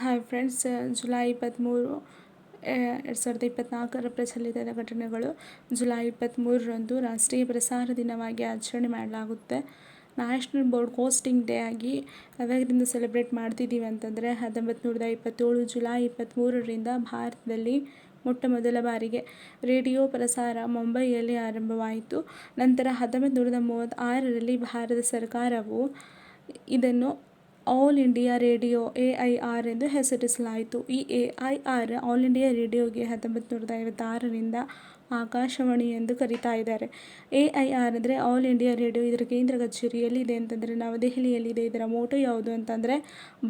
Hi friends, July ಇಪ್ಪತ್ತ್ಮೂರು ಎರಡು ಸಾವಿರದ ಇಪ್ಪತ್ನಾಲ್ಕರ ಪ್ರಚಲಿತದ ಘಟನೆಗಳು ಜುಲೈ ಇಪ್ಪತ್ತ್ಮೂರರಂದು ರಾಷ್ಟ್ರೀಯ ಪ್ರಸಾರ ದಿನವಾಗಿ ಆಚರಣೆ ಮಾಡಲಾಗುತ್ತೆ. ನ್ಯಾಷನಲ್ ಬೋರ್ಡ್ ಕೋಸ್ಟಿಂಗ್ ಡೇ ಆಗಿ ಯಾವಾಗಿಂದ ಸೆಲೆಬ್ರೇಟ್ ಮಾಡ್ತಿದ್ದೀವಿ ಅಂತಂದರೆ ಹತ್ತೊಂಬತ್ತು ನೂರದ ಇಪ್ಪತ್ತೇಳು ಜುಲೈ ಇಪ್ಪತ್ತ್ಮೂರರಿಂದ ಭಾರತದಲ್ಲಿ ಮೊಟ್ಟ ಮೊದಲ ಬಾರಿಗೆ ರೇಡಿಯೋ ಪ್ರಸಾರ ಮುಂಬೈಯಲ್ಲಿ ಆರಂಭವಾಯಿತು. ನಂತರ ಹತ್ತೊಂಬತ್ತು ನೂರದ ಮೂವತ್ತಾರರಲ್ಲಿ ಭಾರತ ಸರ್ಕಾರವು ಇದನ್ನು All India Radio A I R ಎಂದು ಹೆಸರಿಸಲಾಯಿತು. ಈ A I R All India ರೇಡಿಯೋಗೆ ಹತ್ತೊಂಬತ್ತು ನೂರದ ಐವತ್ತಾರರಿಂದ ಆಕಾಶವಾಣಿ ಎಂದು ಕರೀತಾ ಇದ್ದಾರೆ. ಎ ಐ ಆರ್ ಅಂದರೆ ಆಲ್ ಇಂಡಿಯಾ ರೇಡಿಯೋ ಇದರ ಕೇಂದ್ರ ಕಚೇರಿ ಎಲ್ಲಿದೆ ಅಂತಂದರೆ ನವದೆಹಲಿಯಲ್ಲಿದೆ ಇದರ ಮೋಟೋ ಯಾವುದು ಅಂತಂದರೆ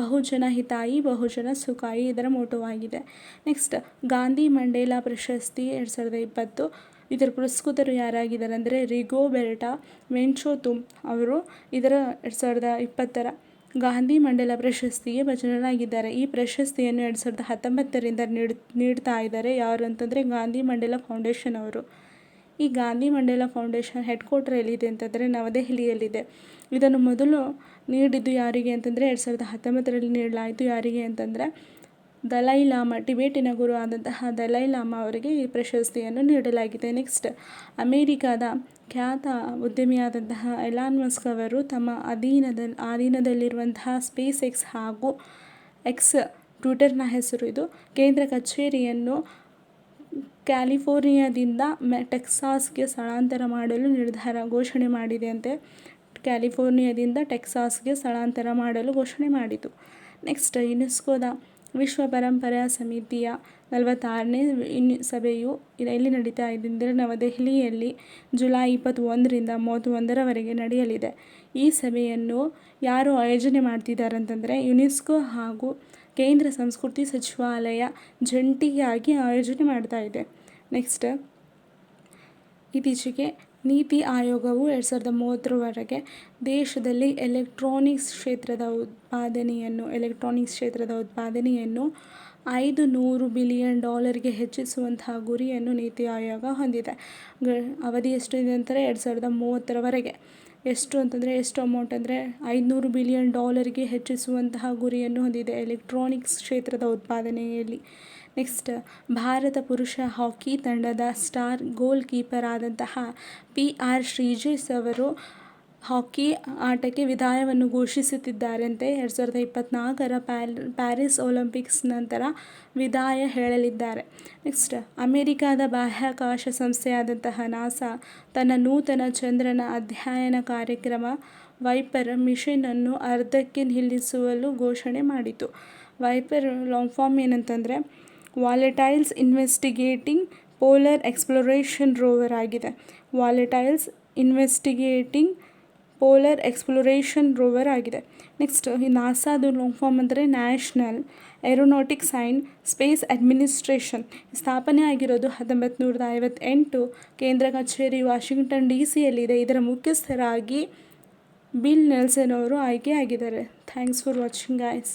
ಬಹುಜನ ಹಿತಾಯಿ, ಬಹುಜನ ಸುಖಾಯಿ ಇದರ ಮೋಟೋವಾಗಿದೆ ನೆಕ್ಸ್ಟ್ ಗಾಂಧಿ ಮಂಡೇಲಾ ಪ್ರಶಸ್ತಿ ಎರಡು ಸಾವಿರದ ಇಪ್ಪತ್ತು. ಇದರ ಪುರಸ್ಕೃತರು ಯಾರಾಗಿದ್ದಾರೆ ಅಂದರೆ ರಿಗೋ ಬೆರ್ಟಾ ವೆಂಚೋತುಮ್ ಅವರು. ಇದರ ಎರಡು ಸಾವಿರದ ಇಪ್ಪತ್ತರ ಗಾಂಧಿ ಮಂಡಲ ಪ್ರಶಸ್ತಿಗೆ ಭಜನರಾಗಿದ್ದಾರೆ ಈ ಪ್ರಶಸ್ತಿಯನ್ನು ಎರಡು ಸಾವಿರದ ಹತ್ತೊಂಬತ್ತರಿಂದ ನೀಡ್, ನೀಡ್ತಾ ಇದ್ದಾರೆ. ಯಾರು ಅಂತಂದರೆ ಗಾಂಧಿ ಮಂಡಲ ಫೌಂಡೇಶನ್ ಅವರು. ಈ ಗಾಂಧಿ ಮಂಡಲ ಫೌಂಡೇಶನ್ ಹೆಡ್ ಕ್ವಾರ್ಟರ್ ಎಲ್ಲಿದೆ ಅಂತಂದರೆ ನವದೆಹಲಿಯಲ್ಲಿದೆ. ಇದನ್ನು ಮೊದಲು ನೀಡಿದ್ದು ಯಾರಿಗೆ ಅಂತಂದರೆ ಎರಡು ಸಾವಿರದ ಹತ್ತೊಂಬತ್ತರಲ್ಲಿ ನೀಡಲಾಯಿತು. ಯಾರಿಗೆ ಅಂತಂದರೆ ದಲೈ ಲಾಮ, ಟಿಬೇಟಿನ ಗುರು ಆದಂತಹ ದಲೈ ಲಾಮ ಅವರಿಗೆ ಈ ಪ್ರಶಸ್ತಿಯನ್ನು ನೀಡಲಾಗಿದೆ. ನೆಕ್ಸ್ಟ್, ಅಮೇರಿಕಾದ ಖ್ಯಾತ ಉದ್ಯಮಿಯಾದಂತಹ ಎಲಾನ್ ಮಸ್ಕ್ ಅವರು ತಮ್ಮ ಅಧೀನದಲ್ಲಿ ಅಧೀನದಲ್ಲಿರುವಂತಹ ಸ್ಪೇಸ್ ಎಕ್ಸ್ ಹಾಗೂ ಎಕ್ಸ್ ಟ್ವಿಟರ್ನ ಹೆಸರು ಇದು. ಕೇಂದ್ರ ಕಚೇರಿಯನ್ನು ಕ್ಯಾಲಿಫೋರ್ನಿಯಾದಿಂದ ಮೆ, ಟೆಕ್ಸಾಸ್ಗೆ ಸ್ಥಳಾಂತರ ಮಾಡಲು ನಿರ್ಧಾರ ಘೋಷಣೆ ಮಾಡಿದೆಯಂತೆ ಕ್ಯಾಲಿಫೋರ್ನಿಯಾದಿಂದ ಟೆಕ್ಸಾಸ್ಗೆ ಸ್ಥಳಾಂತರ ಮಾಡಲು ಘೋಷಣೆ ಮಾಡಿತು. ನೆಕ್ಸ್ಟ್, ಯುನೆಸ್ಕೋದ ವಿಶ್ವ ಪರಂಪರಾ ಸಮಿತಿಯ ನಲವತ್ತಾರನೇ ಸಭೆಯು ಎಲ್ಲಿ ನಡೀತಾ ಇದೆ ನವದೆಹಲಿಯಲ್ಲಿ ಜುಲೈ ಇಪ್ಪತ್ತೊಂದರಿಂದ ಮೂವತ್ತೊಂದರವರೆಗೆ ನಡೆಯಲಿದೆ. ಈ ಸಭೆಯನ್ನು ಯಾರು ಆಯೋಜನೆ ಮಾಡ್ತಿದ್ದಾರೆ ಅಂತಂದರೆ ಯುನೆಸ್ಕೋ ಹಾಗೂ ಕೇಂದ್ರ ಸಂಸ್ಕೃತಿ ಸಚಿವಾಲಯ ಜಂಟಿಯಾಗಿ ಆಯೋಜನೆ ಮಾಡ್ತಾ ಇದೆ. ನೆಕ್ಸ್ಟ್, ಇತ್ತೀಚೆಗೆ ನೀತಿ ಆಯೋಗವು ಎರಡು ಸಾವಿರದ ಮೂವತ್ತರವರೆಗೆ ದೇಶದಲ್ಲಿ ಎಲೆಕ್ಟ್ರಾನಿಕ್ಸ್ ಕ್ಷೇತ್ರದ ಉತ್ಪಾದನೆಯನ್ನು, ಎಲೆಕ್ಟ್ರಾನಿಕ್ಸ್ ಕ್ಷೇತ್ರದ ಉತ್ಪಾದನೆಯನ್ನು ಐದು ನೂರು ಬಿಲಿಯನ್ ಡಾಲರ್ಗೆ ಹೆಚ್ಚಿಸುವಂತಹ ಗುರಿಯನ್ನು ನೀತಿ ಆಯೋಗ ಹೊಂದಿದೆ. ಗ ಅವಧಿ ಎಷ್ಟಿದೆ ಅಂತಾರೆ ಎರಡು ಸಾವಿರದ ಮೂವತ್ತರವರೆಗೆ ಎಷ್ಟು ಅಂತಂದರೆ ಎಷ್ಟು ಅಮೌಂಟ್ ಅಂದರೆ ಐದುನೂರು ಬಿಲಿಯನ್ ಡಾಲರ್ಗೆ ಹೆಚ್ಚಿಸುವಂತಹ ಗುರಿಯನ್ನು ಹೊಂದಿದೆ ಎಲೆಕ್ಟ್ರಾನಿಕ್ಸ್ ಕ್ಷೇತ್ರದ ಉತ್ಪಾದನೆಯಲ್ಲಿ. ನೆಕ್ಸ್ಟ್ ಭಾರತ ಪುರುಷ ಹಾಕಿ ತಂಡದ ಸ್ಟಾರ್ ಗೋಲ್ ಕೀಪರ್ ಆದಂತಹ ಪಿ ಆರ್ ಶ್ರೀಜೇಶ್ ಅವರು ಹಾಕಿ ಆಟಕ್ಕೆ ವಿದಾಯವನ್ನು ಘೋಷಿಸುತ್ತಿದ್ದಾರೆಂತೆ. ಎರಡು ಸಾವಿರದ ಇಪ್ಪತ್ತ್ನಾಲ್ಕರ ಪ್ಯಾರಿಸ್ ಒಲಿಂಪಿಕ್ಸ್ ನಂತರ ವಿದಾಯ ಹೇಳಲಿದ್ದಾರೆ. ನೆಕ್ಸ್ಟ್, ಅಮೆರಿಕಾದ ಬಾಹ್ಯಾಕಾಶ ಸಂಸ್ಥೆಯಾದಂತಹ ನಾಸಾ ತನ್ನ ನೂತನ ಚಂದ್ರನ ಅಧ್ಯಯನ ಕಾರ್ಯಕ್ರಮ ವೈಪರ್ ಮಿಷನನ್ನು ಅರ್ಧಕ್ಕೆ ನಿಲ್ಲಿಸುವಲು ಘೋಷಣೆ ಮಾಡಿತು. ವೈಪರ್ ಲಾಂಗ್ ಫಾರ್ಮ್ ಏನಂತಂದರೆ, volatiles investigating polar exploration rover ಆಗಿದೆ. Volatiles investigating polar exploration rover ಆಗಿದೆ. ನೆಕ್ಸ್ಟ್ ಈ ನಾಸಾದು ಲಾಂಗ್ ಫಾರ್ಮ್ ಅಂದರೆ National Aeronautics and Space Administration ಸ್ಥಾಪನೆ ಆಗಿರೋದು ಹತ್ತೊಂಬತ್ತು ನೂರದ ಐವತ್ತೆಂಟು ಕೇಂದ್ರ ಕಚೇರಿ ವಾಷಿಂಗ್ಟನ್ ಡಿ ಸಿಯಲ್ಲಿದೆ ಇದರ ಮುಖ್ಯಸ್ಥರಾಗಿ ಬಿಲ್ ನೆಲ್ಸನ್ ಅವರು ಆಯ್ಕೆಯಾಗಿದ್ದಾರೆ ಥ್ಯಾಂಕ್ಸ್ ಫಾರ್ ವಾಚಿಂಗ್ ಗಾಯ್ಸ್